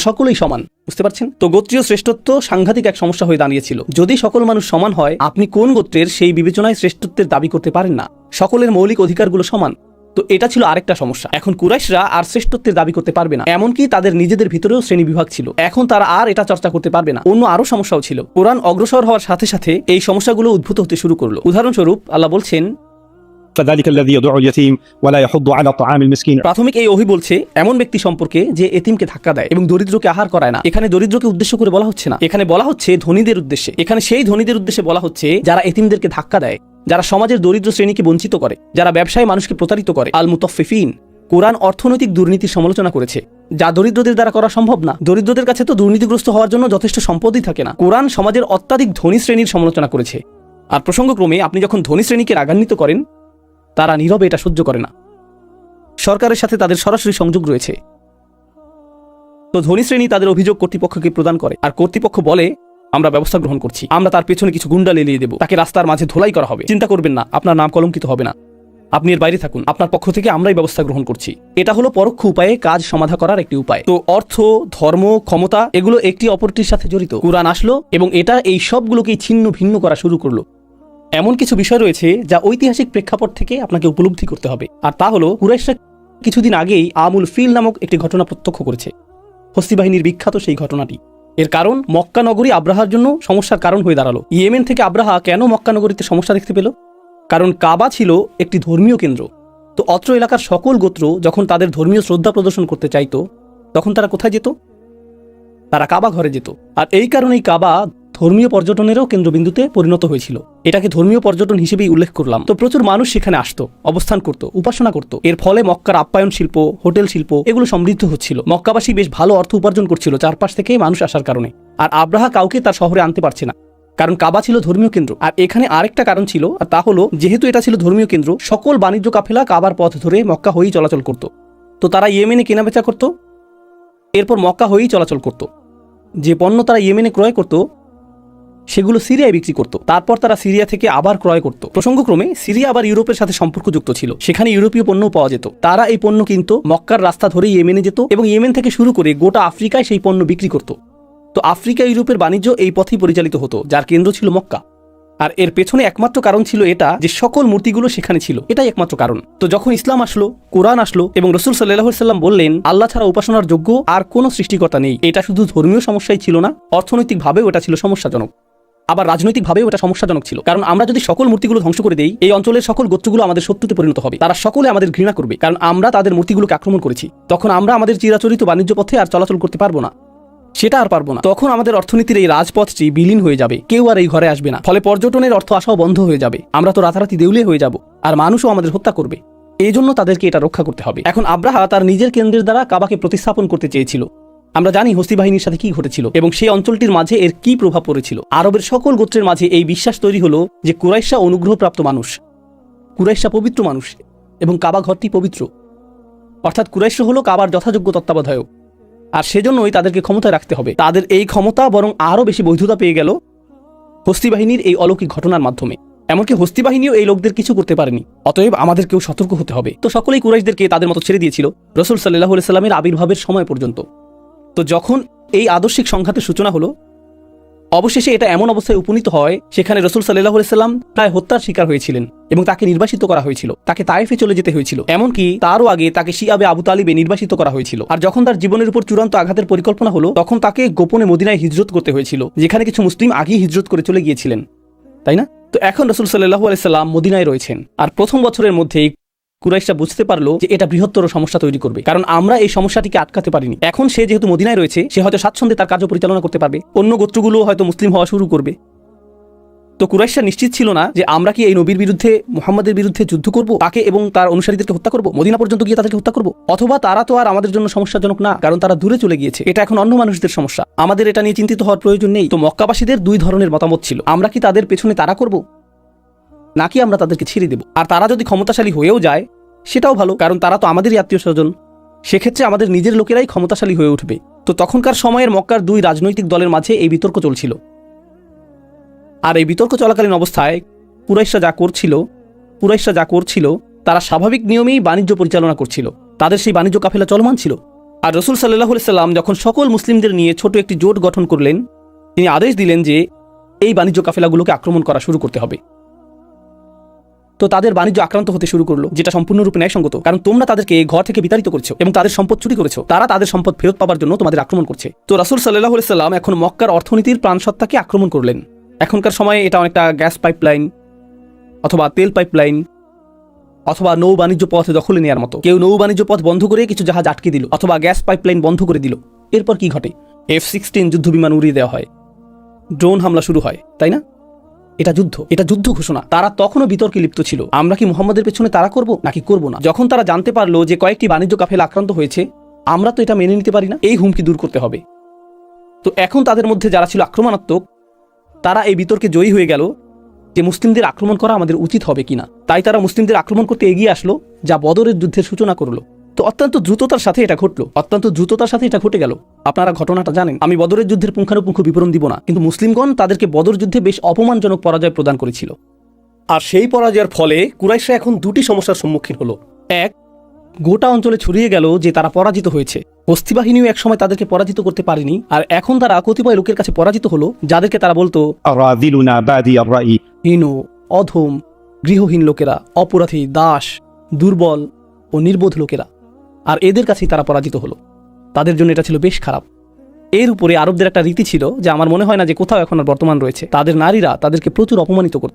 সকলেই সমান, বুঝতে পারছেন? তো গোত্রীয় শ্রেষ্ঠত্ব সাংঘাতিক এক সমস্যা হয়ে দাঁড়িয়েছিল। যদি সকল মানুষ সমান হয়, আপনি কোন গোত্রের সেই বিবেচনায় শ্রেষ্ঠত্বের দাবি করতে পারেন না? সকলের মৌলিক অধিকারগুলো সমান। তো এটা ছিল আরেকটা সমস্যা। এখন কুরাইশরা আর শ্রেষ্ঠত্বের দাবি করতে পারবে না। এমনকি তাদের নিজেদের ভিতরেও শ্রেণি বিভাগ ছিল। এখন তারা আর এটা চর্চা করতে পারবে না। অন্য আরও সমস্যাও ছিল। কোরআন অগ্রসর হওয়ার সাথে সাথে এই সমস্যাগুলো উদ্ভূত হতে শুরু করল। উদাহরণস্বরূপ আল্লাহ বলছেন প্রাথমিক এই ওহি বলছে, এমন ব্যক্তি সম্পর্কে যে এতিমকে ধাক্কা দেয় এবং দরিদ্রকে আহার করায় না। এখানে দরিদ্রকে উদ্দেশ্য করে বলা হচ্ছে না। এখানে বলা হচ্ছে ধনীদের উদ্দেশ্যে। এখানে সেই ধনীদের উদ্দেশ্যে বলা হচ্ছে যারা এতিমদেরকে ধাক্কা দেয়, যারা সমাজের দরিদ্র শ্রেণীকে বঞ্চিত করে, যারা ব্যবসায় মানুষকে প্রতারিত করে। আল মুতফিফিন, কোরআন অর্থনৈতিক দুর্নীতির সমালোচনা করেছে। যা দরিদ্রদের দ্বারা করা সম্ভব না। দরিদ্রদের কাছে তো দুর্নীতিগ্রস্ত হওয়ার জন্য যথেষ্ট সম্পদই থাকে না। কোরআন সমাজের অত্যাধিক ধনী শ্রেণির সমালোচনা করেছে। আর প্রসঙ্গক্রমে আপনি যখন ধনী শ্রেণীকে রাগান্বিত করেন তারা নীরবে এটা সহ্য করে না। সরকারের সাথে তাদের সরাসরি সংযোগ রয়েছে। তো ধনী শ্রেণি তাদের অভিযোগ কর্তৃপক্ষকে প্রদান করে আর কর্তৃপক্ষ বলে, আমরা ব্যবস্থা গ্রহণ করছি। আমরা তার পেছনে কিছু গুন্ডা লেলিয়ে দেব। তাকে রাস্তার মাঝে ধোলাই করা হবে। চিন্তা করবেন না, আপনার নাম কলঙ্কিত হবে না। আপনি এর বাইরে থাকুন। আপনার পক্ষ থেকে আমরাই ব্যবস্থা গ্রহণ করছি। এটা হলো পরোক্ষ উপায়ে কাজ সমাধা করার একটি উপায়। তো অর্থ, ধর্ম, ক্ষমতা, এগুলো একটি অপরটির সাথে জড়িত। কোরআন আসলো এবং এটা এই সবগুলোকেই ছিন্ন ভিন্ন করা শুরু করল। এমন কিছু বিষয় রয়েছে যা ঐতিহাসিক প্রেক্ষাপট থেকে আপনাকে উপলব্ধি করতে হবে। আর তা হলো, কুরাইশরা কিছুদিন আগেই আমুল ফিল নামক একটি ঘটনা প্রত্যক্ষ করেছে। হস্তি বাহিনীর বিখ্যাত সেই ঘটনাটি। এর কারণ, মক্কা নগরী আব্রাহার জন্য সমস্যার কারণ হয়ে দাঁড়াল। ইয়েমেন থেকে আব্রাহা কেন মক্কা নগরীতে সমস্যা দেখতে পেল? কারণ কাবা ছিল একটি ধর্মীয় কেন্দ্র। তো অত্র এলাকার সকল গোত্র যখন তাদের ধর্মীয় শ্রদ্ধা প্রদর্শন করতে চাইতো, তখন তারা কোথায় যেত? তারা কাবা ঘরে যেত। আর এই কারণেই কাবা ধর্মীয় পর্যটনেরও কেন্দ্রবিন্দুতে পরিণত হয়েছিল। এটাকে ধর্মীয় পর্যটন হিসেবেই উল্লেখ করলাম। তো প্রচুর মানুষ সেখানে আসতো, অবস্থান করত, উপাসনা করত। এর ফলে মক্কার আপ্যায়ন শিল্প, হোটেল শিল্প এগুলো সমৃদ্ধ হচ্ছিল। মক্কাবাসী বেশ ভালো অর্থ উপার্জন করছিল চারপাশ থেকে মানুষ আসার কারণে। আর আব্রাহা কাউকে তার শহরে আনতে পারছে না। কারণ কাবা ছিল ধর্মীয় কেন্দ্র। আর এখানে আরেকটা কারণ ছিল, আর তা হলো, যেহেতু এটা ছিল ধর্মীয় কেন্দ্র, সকল বাণিজ্য কাফেলা কাবার পথ ধরে মক্কা হয়েই চলাচল করত। তো তারা ইয়েমেনে কেনাবেচা করত, এরপর মক্কা হয়েই চলাচল করত। যে পণ্য তারা ইয়েমেনে ক্রয় করত সেগুলো সিরিয়ায় বিক্রি করত। তারপর তারা সিরিয়া থেকে আবার ক্রয় করত। প্রসঙ্গক্রমে, সিরিয়া আবার ইউরোপের সাথে সম্পর্কযুক্ত ছিল। সেখানে ইউরোপীয় পণ্য পাওয়া যেত। তারা এই পণ্য কিন্তু, মক্কার রাস্তা ধরে ইয়েমেনে যেত এবং ইয়েমেন থেকে শুরু করে গোটা আফ্রিকায় সেই পণ্য বিক্রি করত। তো আফ্রিকা, ইউরোপের বাণিজ্য এই পথেই পরিচালিত হতো, যার কেন্দ্র ছিল মক্কা। আর এর পেছনে একমাত্র কারণ ছিল এটা যে সকল মূর্তিগুলো সেখানে ছিল। এটাই একমাত্র কারণ। তো যখন ইসলাম আসলো, কোরআন আসলো এবং রসুল সাল্লাহ সাল্লাম বললেন, আল্লাহ ছাড়া উপাসনার যোগ্য আর কোনো সৃষ্টিকর্তা নেই। এটা শুধু ধর্মীয় সমস্যাই ছিল না, অর্থনৈতিকভাবেও এটা ছিল সমস্যাজনক। আবার রাজনৈতিকভাবেও এটা সমস্যাজনক ছিল। কারণ আমরা যদি সকল মূর্তিগুলো ধ্বংস করে দেই, এই অঞ্চলের সকল গোত্রগুলো আমাদের শত্রুতে পরিণত হবে। তারা সকলে আমাদের ঘৃণা করবে, কারণ আমরা তাদের মূর্তিগুলোকে আক্রমণ করেছি। তখন আমরা আমাদের চিরাচরিত বাণিজ্য পথে আর চলাচল করতে পারব না। সেটা আর পারব না। তখন আমাদের অর্থনীতির এই রাজপথটি বিলীন হয়ে যাবে। কেউ আর এই ঘরে আসবে না। ফলে পর্যটনের অর্থ আসাও বন্ধ হয়ে যাবে। আমরা তো রাতারাতি দেউলে হয়ে যাব, আর মানুষও আমাদের হত্যা করবে। এই জন্য তাদেরকে এটা রক্ষা করতে হবে। এখন আব্রাহা তার নিজের কেন্দ্রের দ্বারা কাবাকে প্রতিস্থাপন করতে চেয়েছিল। আমরা জানি হস্তি বাহিনীর সাথে কি ঘটেছিল এবং সেই অঞ্চলটির মাঝে এর কি প্রভাব পড়েছিল। আরবের সকল গোত্রের মাঝে এই বিশ্বাস তৈরি হলো যে কুরাইশা অনুগ্রহপ্রাপ্ত মানুষ কুরাইশা পবিত্র মানুষ এবং কাবা ঘরটি পবিত্র। অর্থাৎ কুরাইশা হলো কাবার যথাযোগ্য তত্ত্বাবধায়ক। আর সেজন্যই তাদেরকে ক্ষমতায় রাখতে হবে। তাদের এই ক্ষমতা বরং আরও বেশি বৈধতা পেয়ে গেল হস্তি বাহিনীর এই অলৌকিক ঘটনার মাধ্যমে। এমনকি হস্তি বাহিনীও এই লোকদের কিছু করতে পারেনি। অতএব আমাদেরকেও সতর্ক হতে হবে। তো সকলেই কুরাইশদেরকে তাদের মতো ছেড়ে দিয়েছিল রসুল সাল্লাহ সাল্লামের আবির্ভাবের সময় পর্যন্ত। তো যখন এই আদর্শিক সংঘাতের সূচনা হলো, অবশেষে এটা এমন অবস্থায় উপনীত হয় সেখানে রসুল সাল্লাহ সাল্লাম প্রায় হত্যার শিকার হয়েছিলেন এবং তাকে নির্বাসিত করা হয়েছিল। তাকে তায়েফে চলে যেতে হয়েছিল। এমনকি তারও আগে তাকে শিয়াবে আবু তালিবে নির্বাসিত করা হয়েছিল। আর যখন তার জীবনের উপর চূড়ান্ত আঘাতের পরিকল্পনা হলো, তখন তাকে গোপনে মদিনায় হিজরত করতে হয়েছিল, যেখানে কিছু মুসলিম আগেই হিজরত করে চলে গিয়েছিলেন। তাই না? তো এখন রসুল সাল্লাহ আলাইসাল্লাম মদিনায় রয়েছেন। আর প্রথম বছরের মধ্যেই কুরাইশরা বুঝতে পারল যে এটা বৃহত্তর সমস্যা তৈরি করবে। কারণ আমরা এই সমস্যাটিকে আটকাতে পারিনি। এখন সে যেহেতু মদিনায় রয়েছে, সে হয়তো স্বাচ্ছন্দ্যে তার কার্য পরিচালনা করতে পারবে। অন্য গোত্রগুলো হয়তো মুসলিম হওয়া শুরু করবে। তো কুরাইশরা নিশ্চিত ছিল না যে আমরা কি এই নবীর বিরুদ্ধে, মুহাম্মাদের বিরুদ্ধে যুদ্ধ করব? তাকে এবং তার অনুসারীদেরকে হত্যা করব? মদিনা পর্যন্ত গিয়ে তাদেরকে হত্যা করব? অথবা তারা তো আর আমাদের জন্য সমস্যাজনক না, কারণ তারা দূরে চলে গিয়েছে। এটা এখন অন্য মানুষদের সমস্যা। আমাদের এটা নিয়ে চিন্তিত হওয়ার প্রয়োজন নেই। তো মক্কাবাসীদের দুই ধরনের মতামত ছিল। আমরা কি তাদের পেছনে তারা করব? নাকি আমরা তাদেরকে ছেড়ে দেব? আর তারা যদি ক্ষমতাশালী হয়েও যায় সেটাও ভালো। কারণ তারা তো আমাদেরই আত্মীয় স্বজন। সেক্ষেত্রে আমাদের নিজের লোকেরাই ক্ষমতাশালী হয়ে উঠবে। তো তখনকার সময়ের মক্কার দুই রাজনৈতিক দলের মাঝে এই বিতর্ক চলছিল। আর এই বিতর্ক চলাকালীন অবস্থায় কুরাইশরা যা করছিল, কুরাইশরা যা করছিল, তারা স্বাভাবিক নিয়মেই বাণিজ্য পরিচালনা করছিল। তাদের সেই বাণিজ্য কাফেলা চলমান ছিল। আর রসুল সাল্লাহ সাল্লাম যখন সকল মুসলিমদের নিয়ে ছোট একটি জোট গঠন করলেন, তিনি আদেশ দিলেন যে, এই বাণিজ্য কাফেলাগুলোকে আক্রমণ করা শুরু করতে হবে। তো তাদের বাণিজ্য আক্রান্ত হতে শুরু করল, যেটা সম্পূর্ণরূপে ন্যায়সঙ্গত। কারণ তোমরা তাদেরকে ঘর থেকে বিতাড়িত করছ এবং তাদের সম্পদ চুরি করেছ। তারা তাদের সম্পদ ফেরত পাওয়ার জন্য তোমাদের আক্রমণ করছে। তো রাসুল সাল্লাহ সাল্লাম এখন মক্কার অর্থনীতির প্রাণসত্তাকে আক্রমণ করলেন। এখনকার সময়ে এটা অনেকটা গ্যাস পাইপলাইন অথবা তেল পাইপলাইন অথবা নৌ বাণিজ্য পথ দখলে নেওয়ার মতো। কেউ নৌ বাণিজ্য পথ বন্ধ করে কিছু জাহাজ আটকে দিল অথবা গ্যাস পাইপলাইন বন্ধ করে দিল। এরপর কি ঘটে? এফ সিক্সটিন যুদ্ধ বিমান উড়িয়ে দেওয়া হয়। ড্রোন হামলা শুরু হয়, তাই না? এটা যুদ্ধ। এটা যুদ্ধ ঘোষণা। তারা তখনও বিতর্কে লিপ্ত ছিল। আমরা কি মুহাম্মদের পেছনে তারা করব, নাকি করব না? যখন তারা জানতে পারল যে কয়েকটি বাণিজ্য কাফেলা আক্রান্ত হয়েছে, আমরা তো এটা মেনে নিতে পারি না। এই হুমকি দূর করতে হবে। তো এখন তাদের মধ্যে যারা ছিল আক্রমণাত্মক, তারা এই বিতর্কে জয়ী হয়ে গেল যে মুসলিমদের আক্রমণ করা আমাদের উচিত হবে কিনা। তাই তারা মুসলিমদের আক্রমণ করতে এগিয়ে আসলো, যা বদরের যুদ্ধের সূচনা করল। তো অত্যন্ত দ্রুততার সাথে এটা ঘটলো। অত্যন্ত দ্রুততার সাথে এটা ঘটে গেল। আপনারা ঘটনাটা জানেন। আমি বদরের যুদ্ধের পুঙ্খানুপুঙ্খ বিবরণ দিব না কিন্তু মুসলিমগণ তাদেরকে বদর যুদ্ধে বেশ অপমানজনক পরাজয় প্রদান করেছিল। আর সেই পরাজয়ের ফলে কুরাইশা এখন দুটি সমস্যার সম্মুখীন হলো। এক গোটা অঞ্চলে ছড়িয়ে গেল যে তারা পরাজিত হয়েছে। বস্তি বাহিনীও একসময় তাদেরকে পরাজিত করতে পারেনি আর এখন তারা কতিপয় লোকের কাছে পরাজিত হলো যাদেরকে তারা বলতো হীন অধম গৃহহীন লোকেরা অপরাধী দাস দুর্বল ও নির্বোধ লোকেরা। আর এদের কাছেই তারা পরাজিত হলো। তাদের জন্য এটা ছিল বেশ খারাপ। এর উপরে আরবদের একটা রীতি ছিল যে আমার মনে হয় না যে কোথাও এখন আর বর্তমান রয়েছে। তাদের নারীরা তাদেরকে প্রচুর অপমানিত করত।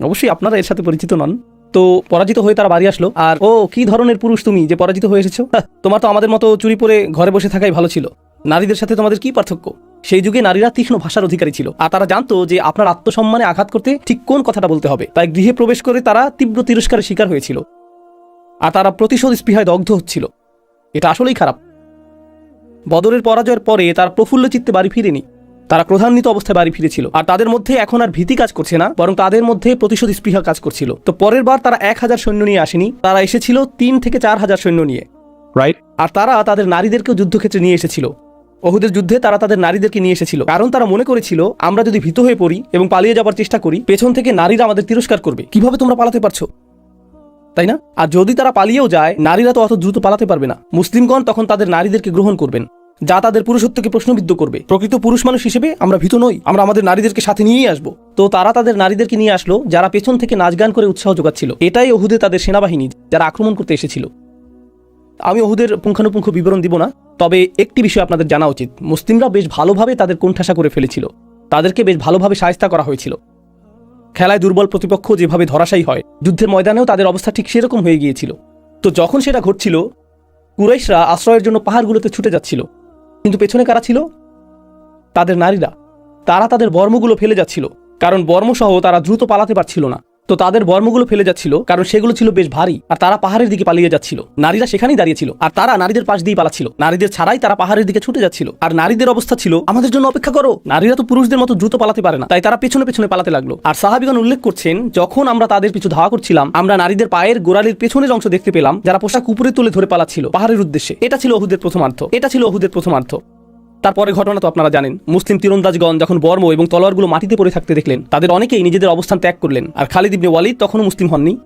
অবশ্যই আপনারা এর সাথে পরিচিত নন। তো পরাজিত হয়ে তারা বাড়ি আসলো। আর ও কি ধরনের পুরুষ তুমি যে পরাজিত হয়ে এসেছ? তোমার তো আমাদের মতো চুরি পরে ঘরে বসে থাকাই ভালো ছিল। নারীদের সাথে তোমাদের কি পার্থক্য? সেই যুগে নারীরা তীক্ষ্ণ ভাষার অধিকারী ছিল। আর তারা জানতো যে আপনার আত্মসম্মানে আঘাত করতে ঠিক কোন কথাটা বলতে হবে। তাই গৃহে প্রবেশ করে তারা তীব্র তিরস্কারের শিকার হয়েছিল। আর তারা প্রতিশোধ স্পৃহায় দগ্ধ হচ্ছিল। এটা আসলেই খারাপ। বদরের পরাজয়ের পরে তারা প্রফুল্ল চিত্তে বাড়ি ফিরেনি। তারা ক্রধান্বিত অবস্থায় বাড়ি ফিরেছিল। আর তাদের মধ্যে এখন আর ভীতি কাজ করছে না বরং তাদের মধ্যে প্রতিশোধ স্পৃহা কাজ করছিল। তো পরের বার তারা এক হাজার সৈন্য নিয়ে আসেনি তারা এসেছিল তিন থেকে চার হাজার সৈন্য নিয়ে। রাইট আর তারা তাদের নারীদেরকেও যুদ্ধক্ষেত্রে নিয়ে এসেছিল। ওহুদের যুদ্ধে তারা তাদের নারীদেরকে নিয়ে এসেছিল। কারণ তারা মনে করেছিল আমরা যদি ভীত হয়ে পড়ি এবং পালিয়ে যাবার চেষ্টা করি পেছন থেকে নারীরা আমাদের তিরস্কার করবে। কীভাবে তোমরা পালাতে পারছ? তাই না? আর যদি তারা পালিয়েও যায়, নারীরা তো অত দ্রুত পালাতে পারবে না। মুসলিমগণ তখন তাদের নারীদেরকে গ্রহণ করবেন, যা তাদের পুরুষত্বকে প্রশ্নবিদ্ধ করবে। প্রকৃত পুরুষ মানুষ হিসেবে আমরা ভীত নই, আমরা আমাদের নারীদেরকে সাথে নিয়েই আসব। তো তারা তাদের নারীদেরকে নিয়ে আসলো, যারা পেছন থেকে নাচ গান করে উৎসাহ যোগাচ্ছিল। এটাই ওহুদে তাদের সেনাবাহিনী, যারা আক্রমণ করতে এসেছিল। আমি ওহুদের পুঙ্খানুপুঙ্খ বিবরণ দিব না, তবে একটি বিষয় আপনাদের জানা উচিত। মুসলিমরা বেশ ভালোভাবে তাদের কোণঠাসা করে ফেলেছিল। তাদেরকে বেশ ভালোভাবে সায়স্তা করা হয়েছিল। খেলায় দুর্বল প্রতিপক্ষ যেভাবে ধরাশায়ী হয়, যুদ্ধের ময়দানেও তাদের অবস্থা ঠিক সেরকম হয়ে গিয়েছিল। তো যখন সেটা ঘটছিল, কুরাইশরা আশ্রয়ের জন্য পাহাড়গুলোতে ছুটে যাচ্ছিল। কিন্তু পেছনে কারা ছিল? তাদের নারীরা। তারা তাদের বর্মগুলো ফেলে যাচ্ছিল, কারণ বর্মসহ তারা দ্রুত পালাতে পারছিল না। তো তাদের বর্মগুলো ফেলে যাচ্ছিল, কারণ সেগুলো ছিল বেশ ভারী, আর তারা পাহাড়ের দিকে পালিয়ে যাচ্ছিল। নারীরা সেখানেই দাঁড়িয়েছিল, আর তারা নারীদের পাশ দিয়ে পালাচ্ছিল। নারীদের ছাড়াই তারা পাহাড়ের দিকে ছুটে যাচ্ছিল। আর নারীদের অবস্থা ছিল, আমাদের জন্য অপেক্ষা করো। নারীরা তো পুরুষদের মতো দ্রুত পালাতে পারে না। তাই তারা পেছনে পেছনে পালাতে লাগল। আর সাহাবিগণ উল্লেখ করছেন, যখন আমরা তাদের পিছু ধাওয়া করছিলাম, আমরা নারীদের পায়ের গোড়ালির পেছনের অংশ দেখতে পেলাম, যারা পোশাক উপরে তুলে ধরে পালাচ্ছিল পাহাড়ের উদ্দেশ্যে। এটা ছিল অহুদের প্রথমার্থ এটা ছিল অহুদের প্রথমার্থ তারপরে ঘটনা তো আপনারা জানেন। মুসলিম তীরন্দাজগণ যখন বর্ম এবং তলোয়ারগুলো মাটিতে পড়ে থাকতে দেখলেন তাদের অনেকেই নিজেদের অবস্থান ত্যাগ করলেন। আর খালিদ ইবনে ওয়ালিদ তখনও মুসলিম হননি।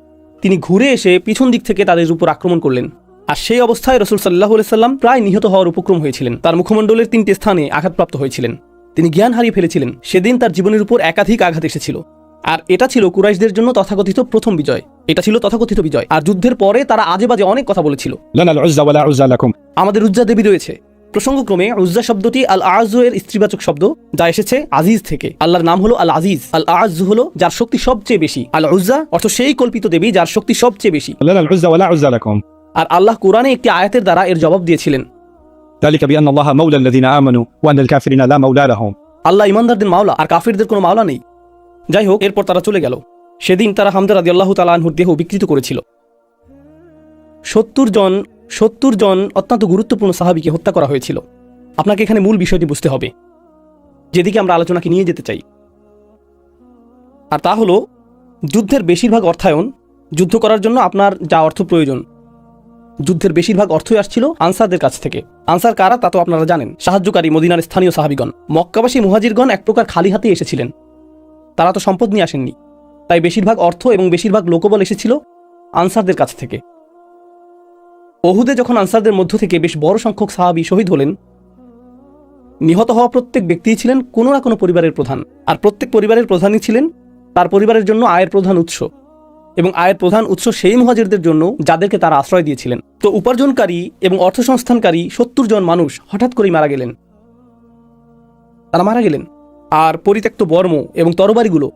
তিনি ঘুরে এসে পিছন দিক থেকে তাদের উপর আক্রমণ করলেন। আর সেই অবস্থায় রসুল সাল্লাহ সাল্লাম প্রায় নিহত হওয়ার উপক্রম হয়েছিলেন। তার মুখমণ্ডলের তিনটি স্থানে আঘাতপ্রাপ্ত হয়েছিলেন। তিনি জ্ঞান হারিয়ে ফেলেছিলেন। সেদিন তার জীবনের উপর একাধিক আঘাত এসেছিল। আর এটা ছিল কুরাইশদের জন্য তথাকথিত প্রথম বিজয়। এটা ছিল তথাকথিত বিজয়। আর যুদ্ধের পরে তারা আজে বাজে অনেক কথা বলেছিল। আমাদের উজ্জা দেবী রয়েছে। প্রসঙ্গক্রমে উজ্জা শব্দটি আল আজু এর স্ত্রীবাচক শব্দ যা এসেছে আজিজ থেকে। আল্লাহর নাম হলো আল আজিজ আল আজ হলো যার শক্তি সবচেয়ে বেশি। আল উজ্জা অর্থ সেই কল্পিত দেবী যার শক্তি সবচেয়ে বেশি। আর আল্লাহ কোরআনে একটি আয়াতের দ্বারা এর জবাব দিয়েছিলেন। আল্লাহ ইমানদারদের মাওলা আর কাফিরদের কোনো মাওলা নেই। যাই হোক এরপর তারা চলে গেল। সেদিন তারা হামদার আদি আল্লাহ তালাহুর দেহ বিকৃত করেছিল। সত্তর জন সত্তর জন অত্যন্ত গুরুত্বপূর্ণ সাহাবিকে হত্যা করা হয়েছিল। আপনাকে এখানে মূল বিষয়টি বুঝতে হবে। যেদিকে আমরা আলোচনাকে নিয়ে যেতে চাই। আর তা হলো, যুদ্ধের বেশিরভাগ অর্থায়ন যুদ্ধ করার জন্য আপনার যা অর্থ প্রয়োজন, যুদ্ধের বেশিরভাগ অর্থই আসছিল আনসারদের কাছ থেকে। আনসার কারা তা তো আপনারা জানেন। সাহায্যকারী মদিনার স্থানীয় সাহাবিগণ। মক্কাবাসী মুহাজিরগণ এক প্রকার খালি হাতে এসেছিলেন। তারা তো সম্পদ নিয়ে আসেননি। তাই বেশিরভাগ অর্থ এবং বেশিরভাগ লোকবল এসেছিল আনসারদের কাছ থেকে। ওহুদে যখন আনসারদের মধ্য থেকে বেশ বড় সংখ্যক সাহাবি শহীদ হলেন, নিহত হওয়া প্রত্যেক ব্যক্তিই ছিলেন কোনো না কোনো পরিবারের প্রধান। আর প্রত্যেক পরিবারের প্রধানই ছিলেন তার পরিবারের জন্য আয়ের প্রধান উৎস। এবং আয়ের প্রধান উৎস সেই মুহাজিরদের জন্য যাদেরকে তারা আশ্রয় দিয়েছিলেন। তো উপার্জনকারী এবং অর্থসংস্থানকারী সত্তর জন মানুষ হঠাৎ করেই মারা গেলেন। তারা মারা গেলেন। আর পরিত্যক্ত বর্ম এবং তরবারিগুলো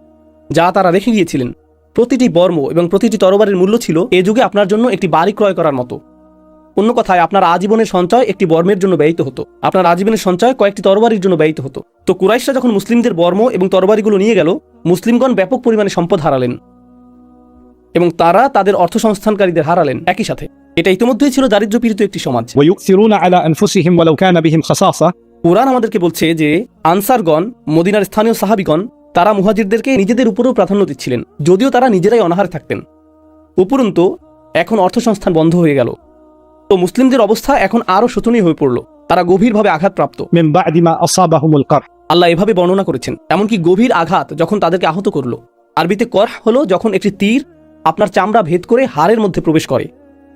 যা তারা রেখে গিয়েছিলেন, প্রতিটি বর্ম এবং প্রতিটি তরবারির মূল্য ছিল এ যুগে আপনার জন্য একটি বাড়ি ক্রয় করার মতো। অন্য কথায় আপনার আজীবনের সঞ্চয় একটি বর্মের জন্য ব্যয়িত হতো। আপনার আজীবনের সঞ্চয় কয়েকটি তরবারির জন্য ব্যয়িত হতো। তো কুরাইশরা যখন মুসলিমদের বর্ম এবং তরবারিগুলো নিয়ে গেল মুসলিমগণ ব্যাপক পরিমাণে সম্পদ হারালেন এবং তারা তাদের অর্থ সংস্থানকারীদের হারালেন একই সাথে। এটা ইতিমধ্যেই ছিল দারিদ্র পীড়িত একটি সমাজ। কোরআন আমাদেরকে বলছে যে আনসারগণ মদিনার স্থানীয় সাহাবিগণ তারা মুহাজিরদেরকে নিজেদের উপরেও প্রাধান্য দিচ্ছিলেন যদিও তারা নিজেরাই অনাহার থাকতেন। উপরন্তু এখন অর্থসংস্থান বন্ধ হয়ে গেল। তো মুসলিমদের অবস্থা এখন আরও শোচনীয় হয়ে পড়ল। তারা গভীরভাবে আঘাতপ্রাপ্ত। আল্লাহ এভাবে বর্ণনা করেছেন এমনকি গভীর আঘাত যখন তাদেরকে আহত করল। আরবিতে কর হলো যখন একটি তীর আপনার চামড়া ভেদ করে হাড়ের মধ্যে প্রবেশ করে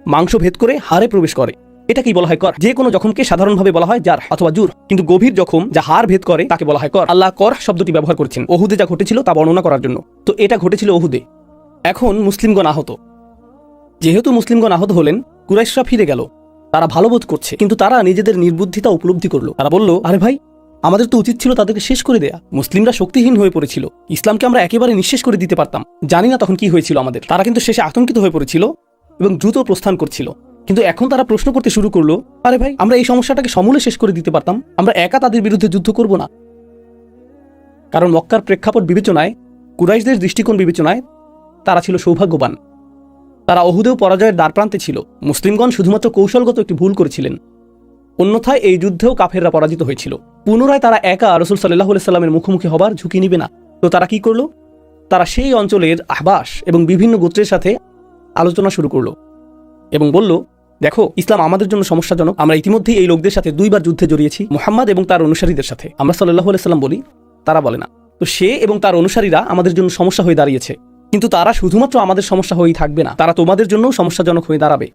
মাংস ভেদ করে হাড়ে প্রবেশ করে। এটা কি বলা হয় কর যে কোনো জখমকে সাধারণভাবে বলা হয় যার অথবা জুর কিন্তু গভীর জখম যা হার ভেদ করে তাকে বলা হয় কর আল্লাহ কর শব্দটি ব্যবহার করেছেন ওহুদে যা ঘটেছিল তা বর্ণনা করার জন্য। তো এটা ঘটেছিল ওহুদে। এখন মুসলিমগণ আহত। যেহেতু মুসলিমগণ আহত হলেন কুরাইশরা ফিরে গেল। তারা ভালো বোধ করছে, কিন্তু তারা নিজেদের নির্বুদ্ধিতা উপলব্ধি করল। তারা বলল, আরে ভাই, আমাদের তো উচিত ছিল তাদেরকে শেষ করে দেয়া। মুসলিমরা শক্তিহীন হয়ে পড়েছিল। ইসলামকে আমরা একেবারে নিঃশেষ করে দিতে পারতাম। জানি না তখন কি হয়েছিল আমাদের। তারা কিন্তু শেষে আতঙ্কিত হয়ে পড়েছিল এবং দ্রুত প্রস্থান করছিল। কিন্তু এখন তারা প্রশ্ন করতে শুরু করল, আরে ভাই, আমরা এই সমস্যাটাকে সমূলে শেষ করে দিতে পারতাম। আমরা একা তাদের বিরুদ্ধে যুদ্ধ করব না। কারণ মক্কার প্রেক্ষাপট বিবেচনায়, কুরাইশদের দৃষ্টিকোণ বিবেচনায় তারা ছিল সৌভাগ্যবান। তারা অহুদেও পরাজয়ের দ্বারপ্রান্তে ছিল। মুসলিমগণ শুধুমাত্র কৌশলগত একটি ভুল করেছিলেন। অন্যথায় এই যুদ্ধেও কাফেররা পরাজিত হয়েছিল। পুনরায় তারা একা রসুল সাল্লাহ সাল্লামের মুখোমুখি হবার ঝুঁকি নিবে না। তো তারা কি করল? তারা সেই অঞ্চলের আহবাস এবং বিভিন্ন গোত্রের সাথে আলোচনা শুরু করল এবং বলল, দেখো, ইসলাম আমাদের জন্য সমস্যাজনক। আমরা ইতিমধ্যেই এই লোকদের সাথে দুইবার যুদ্ধে জড়িয়েছি, মোহাম্মদ এবং তার অনুসারীদের সাথে। আমরা সাল্লাহ সাল্লাম বলি, তারা বলে না। তো সে এবং তার অনুসারীরা আমাদের জন্য সমস্যা হয়ে দাঁড়িয়েছে। কিন্তু তারা শুধুমাত্র আমাদের সমস্যা হয়েই থাকবে না। তারা তোমাদের জন্য সমস্যাজনক হয়ে দাঁড়াবে।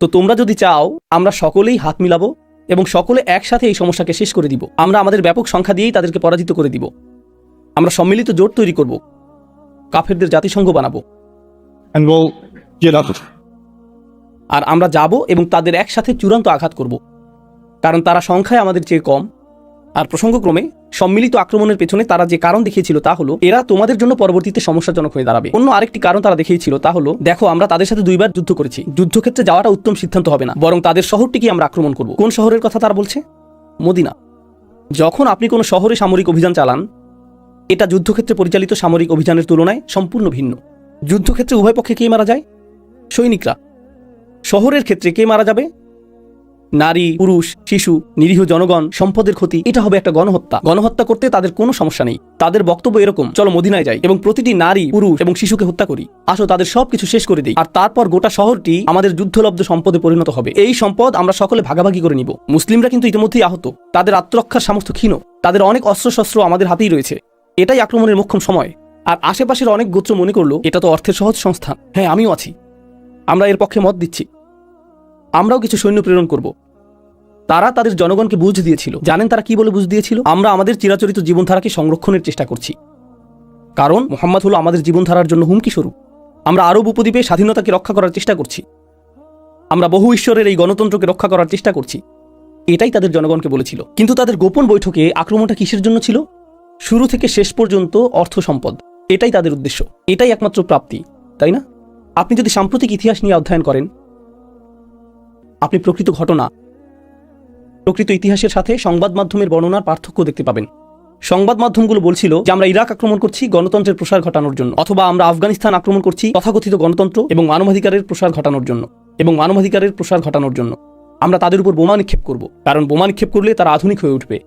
তো তোমরা যদি চাও আমরা সকলেই হাত মিলাবো এবং সকলে একসাথে এই সমস্যাকে শেষ করে দিব। আমরা আমাদের ব্যাপক সংখ্যা দিয়েই তাদেরকে পরাজিত করে দিব। আমরা সম্মিলিত জোট তৈরি করব। কাফেরদের জাতিসংঘ বানাবো. আর আমরা যাব এবং তাদের একসাথে চূড়ান্ত আঘাত করব। কারণ তারা সংখ্যায় আমাদের চেয়ে কম। আর প্রসঙ্গক্রমে সম্মিলিত আক্রমণের পেছনে তারা যে কারণ দেখিয়েছিল তা হলো, এরা তোমাদের জন্য পরবর্তীতে সমস্যাজনক হয়ে দাঁড়াবে। অন্য আরেকটি কারণ তারা দেখিয়েছিল তা হলো, দেখো আমরা তাদের সাথে দুইবার যুদ্ধ করেছি। যুদ্ধক্ষেত্রে যাওয়াটা উত্তম সিদ্ধান্ত হবে না, বরং তাদের শহরটিকে আমরা আক্রমণ করব। কোন শহরের কথা তারা বলছে? মদিনা। যখন আপনি কোনো শহরে সামরিক অভিযান চালান, এটা যুদ্ধক্ষেত্রে পরিচালিত সামরিক অভিযানের তুলনায় সম্পূর্ণ ভিন্ন। যুদ্ধক্ষেত্রে উভয় পক্ষে কে মারা যায়? সৈনিকরা। শহরের ক্ষেত্রে কে মারা যাবে? নারী, পুরুষ, শিশু, নিরীহ জনগণ, সম্পদের ক্ষতি, এটা হবে একটা গণহত্যা। গণহত্যা করতে তাদের কোনো সমস্যা নেই। তাদের বক্তব্য এরকম, চলো মদিনায় যাই এবং প্রতিটি নারী, পুরুষ এবং শিশুকে হত্যা করি। আসো তাদের সবকিছু শেষ করে দিই। আর তারপর গোটা শহরটি আমাদের যুদ্ধলব্ধ সম্পদে পরিণত হবে। এই সম্পদ আমরা সকলে ভাগাভাগি করে নিব। মুসলিমরা কিন্তু ইতিমধ্যেই আহত। তাদের আত্মরক্ষার সামর্থ্য ক্ষীণ। তাদের অনেক অস্ত্রশস্ত্র আমাদের হাতেই রয়েছে। এটাই আক্রমণের মোক্ষম সময়। আর আশেপাশের অনেক গোত্র মনে করল, এটা তো অর্থের সহজ সংস্থান হ্যাঁ আমিও আছি। আমরা এর পক্ষে মত দিচ্ছি। আমরাও কিছু সৈন্য প্রেরণ করব। তারা তাদের জনগণকে বুঝ দিয়েছিল। জানেন তারা কি বলে বুঝ দিয়েছিল? আমরা আমাদের চিরাচরিত জীবনধারাকে সংরক্ষণের চেষ্টা করছি। কারণ মোহাম্মদ হলো আমাদের জীবনধারার জন্য হুমকি স্বরূপ। আমরা আরব উপদ্বীপে স্বাধীনতাকে রক্ষা করার চেষ্টা করছি। আমরা বহু ঈশ্বরের এই গণতন্ত্রকে রক্ষা করার চেষ্টা করছি। এটাই তাদের জনগণকে বলেছিল। কিন্তু তাদের গোপন বৈঠকে আক্রমণটা কিসের জন্য ছিল? শুরু থেকে শেষ পর্যন্ত অর্থ সম্পদ। এটাই তাদের উদ্দেশ্য। এটাই একমাত্র প্রাপ্তি, তাই না? আপনি যদি সাম্প্রতিক ইতিহাস নিয়ে অধ্যয়ন করেন, আপনি প্রকৃত ঘটনা প্রকৃত ইতিহাসের সাথে সংবাদ মাধ্যমের বর্ণনার পার্থক্য দেখতে পাবেন। সংবাদ মাধ্যমগুলো বলছিল, যে আমরা ইরাক আক্রমণ করছি গণতন্ত্রের প্রসার ঘটানোর জন্য, অথবা আমরা আফগানিস্তান আক্রমণ করছি তথাকথিত গণতন্ত্র এবং মানবাধিকারের প্রসার ঘটানোর জন্য, এবং মানবাধিকারের প্রসার ঘটানোর জন্য। আমরা তাদের উপর বোমা নিক্ষেপ করব, কারণ বোমা নিক্ষেপ করলে তারা আধুনিক হয়ে উঠবে।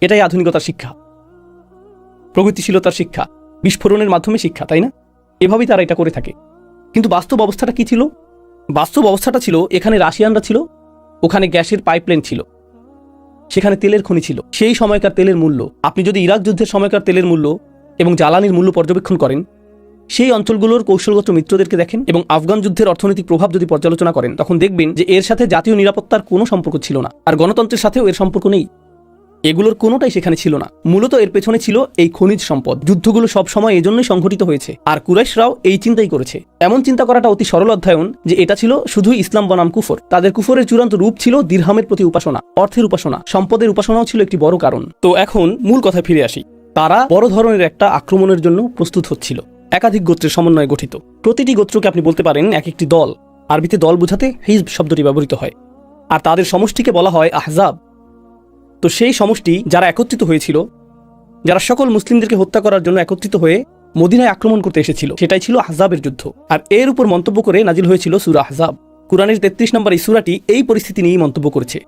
এটাই আধুনিকতার শিক্ষা। প্রগতিশীলতার শিক্ষা, বিস্ফোরণের মাধ্যমে শিক্ষা, তাই না? এভাবেই তারা এটা করে থাকে। কিন্তু বাস্তব অবস্থাটা কি ছিল? বাস্তব অবস্থাটা ছিল, এখানে রাশিয়ানরা ছিল, ওখানে গ্যাসের পাইপলাইন ছিল। সেখানে তেলের খনি ছিল। সেই সময়কার তেলের মূল্য, আপনি যদি ইরাক যুদ্ধের সময়কার তেলের মূল্য এবং জ্বালানির মূল্য পর্যবেক্ষণ করেন, সেই অঞ্চলগুলোর কৌশলগত মিত্রদেরকে দেখেন এবং আফগান যুদ্ধের অর্থনৈতিক প্রভাব যদি পর্যালোচনা করেন, তখন দেখবেন যে এর সাথে জাতীয় নিরাপত্তার কোনো সম্পর্ক ছিল না। আর গণতন্ত্রের সাথেও এর সম্পর্ক নেই। এগুলোর কোনোটাই সেখানে ছিল না। মূলত এর পেছনে ছিল এই খনিজ সম্পদ। যুদ্ধগুলো সব সময় এজন্যই সংঘটিত হয়েছে। আর কুরাইশরাও এই চিন্তাই করেছে। এমন চিন্তা করাটা অতি সরল অধ্যয়ন যে এটা ছিল শুধুই ইসলাম বনাম কুফর। তাদের কুফরের চূড়ান্ত রূপ ছিল দিরহামের প্রতি উপাসনা, অর্থের উপাসনা। সম্পদের উপাসনাও ছিল একটি বড় কারণ। তো এখন মূল কথা ফিরে আসি। তারা বড় ধরনের একটা আক্রমণের জন্য প্রস্তুত হচ্ছিল। একাধিক গোত্রের সমন্বয়ে গঠিত। প্রতিটি গোত্রকে আপনি বলতে পারেন এক একটি দল। আরবিতে দল বোঝাতে হিজব শব্দটি ব্যবহৃত হয়। আর তাদের সমষ্টিকে বলা হয় আহজাব। তো সেই সমষ্টি যারা একত্রিত হয়েছিল, যারা সকল মুসলিমদেরকে হত্যা করার জন্য একত্রিত হয়ে মদিনায় আক্রমণ করতে এসেছিল, সেটাই ছিল আহজাবের যুদ্ধ। আর এর উপর মন্তব্য করে নাজিল হয়েছিল সুরা আহজাব। কুরআনের তেত্রিশ নম্বর এই সুরাটি এই পরিস্থিতি নিয়েই মন্তব্য করেছে।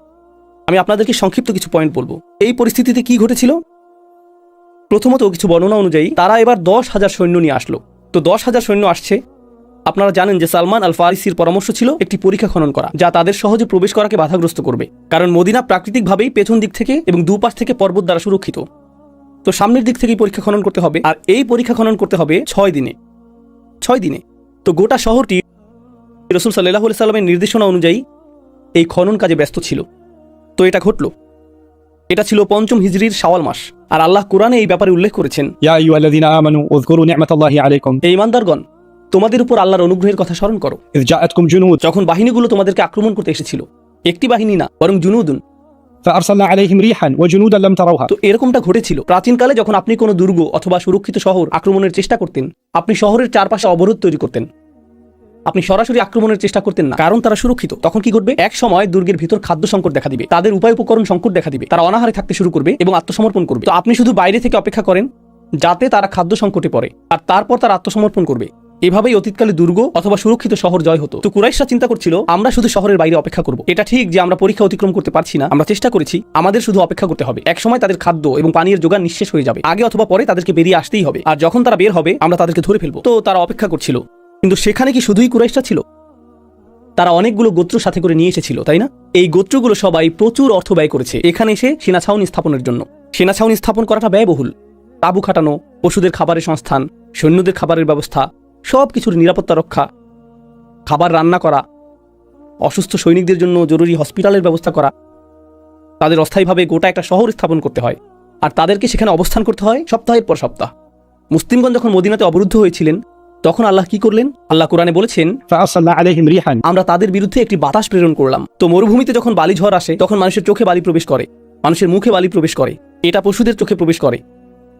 আমি আপনাদেরকে সংক্ষিপ্ত কিছু পয়েন্ট বলব। এই পরিস্থিতিতে কি ঘটেছিল? প্রথমত কিছু বর্ণনা অনুযায়ী তারা এবার দশ হাজার সৈন্য নিয়ে আসলো। তো দশ হাজার সৈন্য আসছে আপনারা জানেন যে সালমান আল ফারিসির পরামর্শ ছিল একটি পরীক্ষা খনন করা যা তাদের সহজে প্রবেশ করাকে বাধাগ্রস্ত করবে কারণ মদিনা প্রাকৃতিকভাবেই পেছন দিক থেকে এবং দুপাশ থেকে পর্বত দ্বারা সুরক্ষিত। তো সামনের দিক থেকেই পরীক্ষা খনন করতে হবে আর এই পরীক্ষা খনন করতে হবে ছয় দিনে। ছয় দিনে। তো গোটা শহরটি রসুল সাল্লাহ সাল্লামের নির্দেশনা অনুযায়ী এই খনন কাজে ব্যস্ত ছিল। তো এটা ঘটল। এটা ছিল পঞ্চম হিজরির শাওয়াল মাস আর আল্লাহ কোরআনে এই ব্যাপারে উল্লেখ করেছেন। এই মানদারগণ তোমাদের উপর আল্লাহর অনুগ্রহের কথা স্মরণ করো। যখন বাহিনীগুলো তোমাদেরকে আক্রমণ করতে এসেছিল একটি বাহিনী না বরং জুনুদুন। তো এরকমটা ঘটেছিল। প্রাচীনকালে যখন আপনি কোনো দুর্গ অথবা সুরক্ষিত শহর আক্রমণের চেষ্টা করতেন আপনি শহরের চারপাশে অবরোধ তৈরি করতেন। আপনি সরাসরি আক্রমণের চেষ্টা করতেন না কারণ তারা সুরক্ষিত। তখন কি করবে এক সময় দুর্গের ভিতর খাদ্য সংকট দেখা দিবে তাদের উপায় উপকরণ সংকট দেখা দিবে তারা অনাহারে থাকতে শুরু করবে এবং আত্মসমর্পণ করবে। তো আপনি শুধু বাইরে থেকে অপেক্ষা করেন যাতে তারা খাদ্য সংকটে পড়ে আর তারপর তারা আত্মসমর্পণ করবে। এভাবেই অতীতকালে দুর্গ অথবা সুরক্ষিত শহর জয় হতো। তো কুরাইশরা চিন্তা করছিল, আমরা শুধু শহরের বাইরে অপেক্ষা করব। এটা ঠিক যে আমরা পরীক্ষা অতিক্রম করতে পারছি না, আমরা চেষ্টা করেছি, আমাদের শুধু অপেক্ষা করতে হবে। এক সময় তাদের খাদ্য এবং পানীয় যোগান নিঃশেষ হয়ে যাবে। আগে অথবা পরে তাদেরকে বেরিয়ে আসতেই হবে। আর যখন তারা বের হবে, আমরা তাদেরকে ধরে ফেলব। তো তারা অপেক্ষা করছিল। কিন্তু সেখানে কি শুধুই কুরাইশরা ছিল? তারা অনেকগুলো গোত্র সাথে করে নিয়ে এসেছিল, তাই না? এই গোত্রগুলো সবাই প্রচুর অর্থ ব্যয় করেছে। এখানে এসে সেনা ছাউনি স্থাপনের জন্য। সেনা ছাউনি স্থাপন করাটা ব্যয়বহুল। তাবু খাটানো, পশুদের খাবারের সংস্থান, সৈন্যদের খাবারের ব্যবস্থা সব কিছুর নিরাপত্তা রক্ষা খাবার রান্না করা অসুস্থ সৈনিকদের জন্য জরুরি হসপিটালের ব্যবস্থা করা। তাদের অস্থায়ীভাবে গোটা একটা শহর স্থাপন করতে হয়। আর তাদেরকে সেখানে অবস্থান করতে হয় সপ্তাহের পর সপ্তাহ। মুসলিমগঞ্জ যখন মদিনাতে অবরুদ্ধ হয়েছিলেন তখন আল্লাহ কি করলেন? আল্লাহ কোরআনে বলেছেন আমরা তাদের বিরুদ্ধে একটি বাতাস প্রেরণ করলাম। তো মরুভূমিতে যখন বালি ঝড় আসে তখন মানুষের চোখে বালি প্রবেশ করে মানুষের মুখে বালি প্রবেশ করে। এটা পশুদের চোখে প্রবেশ করে।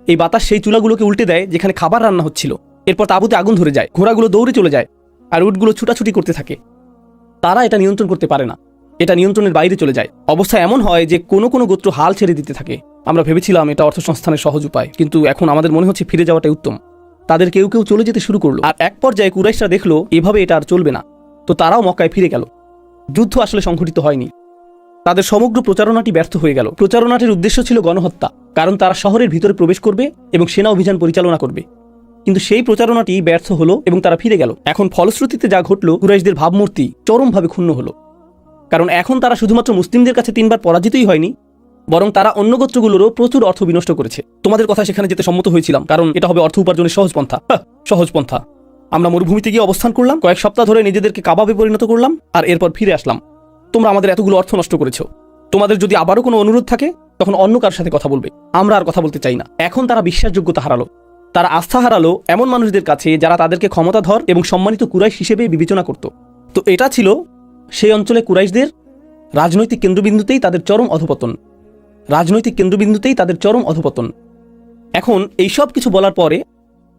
এই বাতাস সেই চুলাগুলোকে উল্টে দেয় যেখানে খাবার রান্না হচ্ছিল। এরপর তাঁবুতে আগুন ধরে যায়, ঘোড়াগুলো দৌড়ে চলে যায়, আর উটগুলো ছুটাছুটি করতে থাকে। তারা এটা নিয়ন্ত্রণ করতে পারে না। এটা নিয়ন্ত্রণের বাইরে চলে যায়। অবস্থা এমন হয় যে কোনো কোনো গোত্র হাল ছেড়ে দিতে থাকে। আমরা ভেবেছিলাম এটা অর্থসংস্থানের সহজ উপায়, কিন্তু এখন আমাদের মনে হচ্ছে ফিরে যাওয়াটাই উত্তম। তাদের কেউ কেউ চলে যেতে শুরু করল, আর এক পর্যায়ে কুরাইশরা দেখল, এভাবে এটা আর চলবে না। তো তারাও মক্কায় ফিরে গেল। যুদ্ধ আসলে সংঘটিত হয়নি। তাদের সমগ্র প্রচারণাটি ব্যর্থ হয়ে গেল। প্রচারণাটির উদ্দেশ্য ছিল গণহত্যা, কারণ তারা শহরের ভিতরে প্রবেশ করবে এবং সেনা অভিযান পরিচালনা করবে। কিন্তু সেই প্রচারণাটি ব্যর্থ হলো এবং তারা ফিরে গেল। এখন ফলশ্রুতিতে যা ঘটল, কুরাইশদের ভাবমূর্তি চরমভাবে ক্ষুণ্ণ হলো। কারণ এখন তারা শুধুমাত্র মুসলিমদের কাছে তিনবার পরাজিতই হয়নি, বরং তারা অন্য গোত্রগুলোরও প্রচুর অর্থ বিনষ্ট করেছে। তোমাদের কথা সেখানে যেতে সম্মত হয়েছিলাম, কারণ এটা হবে অর্থ উপার্জনের সহজ পন্থা। সহজ পন্থা। আমরা মরুভূমিতে গিয়ে অবস্থান করলাম, কয়েক সপ্তাহ ধরে নিজেদেরকে কাবাবে পরিণত করলাম, আর এরপর ফিরে আসলাম। তোমরা আমাদের এতগুলো অর্থ নষ্ট করেছ। তোমাদের যদি আবারও কোনো অনুরোধ থাকে, তখন অন্য কার সাথে কথা বলবে। আমরা আর কথা বলতে চাই না। এখন তারা বিশ্বাসযোগ্যতা হারালো। তারা আস্থা হারালো এমন মানুষদের কাছে যারা তাদেরকে ক্ষমতাধর এবং সম্মানিত কুরাইশ হিসেবে বিবেচনা করত। তো এটা ছিল সেই অঞ্চলে কুরাইশদের রাজনৈতিক কেন্দ্রবিন্দুতেই তাদের চরম অধপতন। রাজনৈতিক কেন্দ্রবিন্দুতেই তাদের চরম অধপতন। এখন এই সব কিছু বলার পরে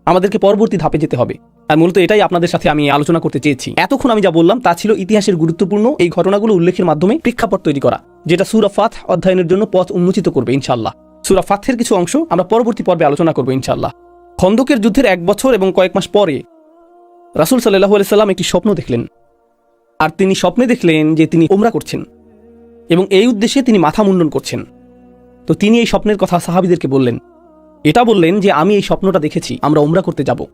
আমাদেরকে পরবর্তী ধাপে যেতে হবে। আর মূলত এটাই আপনাদের সাথে আমি আলোচনা করতে চেয়েছি। এতক্ষণ আমি যা বললাম তা ছিল ইতিহাসের গুরুত্বপূর্ণ এই ঘটনাগুলো উল্লেখের মাধ্যমে প্রেক্ষাপট তৈরি করা, যেটা সুরা ফাথ অধ্যয়নের জন্য পথ উন্মোচিত করবে ইনশাল্লাহ সুরা ফাথের কিছু অংশ আমরা পরবর্তী পর্বে আলোচনা করব ইনশাল্লাহ খন্দকের যুদ্ধের এক বছর এবং কয়েক মাস পরে রাসুল সাল্লাহ সাল্লাম একটি স্বপ্ন দেখলেন। আর তিনি স্বপ্নে দেখলেন যে তিনি ওমরা করছেন এবং এই উদ্দেশ্যে তিনি মাথা মুন্ডন করছেন। তো তিনি এই স্বপ্নের কথা সাহাবিদেরকে বললেন। এটা বললেন যে, আমি এই স্বপ্নটা দেখেছি, আমরা ওমরা করতে যাব।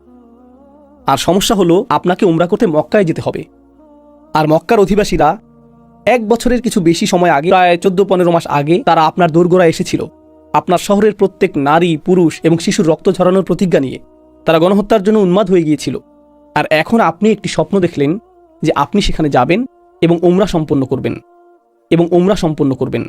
আর সমস্যা হলো, আপনাকে ওমরা করতে মক্কায় যেতে হবে। আর মক্কার অধিবাসীরা এক বছরের কিছু বেশি সময় আগে, প্রায় চোদ্দ পনেরো মাস আগে, তারা আপনার দোরগোড়া এসেছিল। আপনার শহরের প্রত্যেক নারী, পুরুষ এবং শিশুর রক্ত ঝরানোর প্রতিজ্ঞা নিয়ে। তারা গণহত্যার জন্য উন্মাদ হয়ে গিয়েছিল। আর এখন আপনি একটি স্বপ্ন দেখলেন যে আপনি সেখানে যাবেন এবং ওমরা সম্পন্ন করবেন। এবং ওমরা সম্পন্ন করবেন।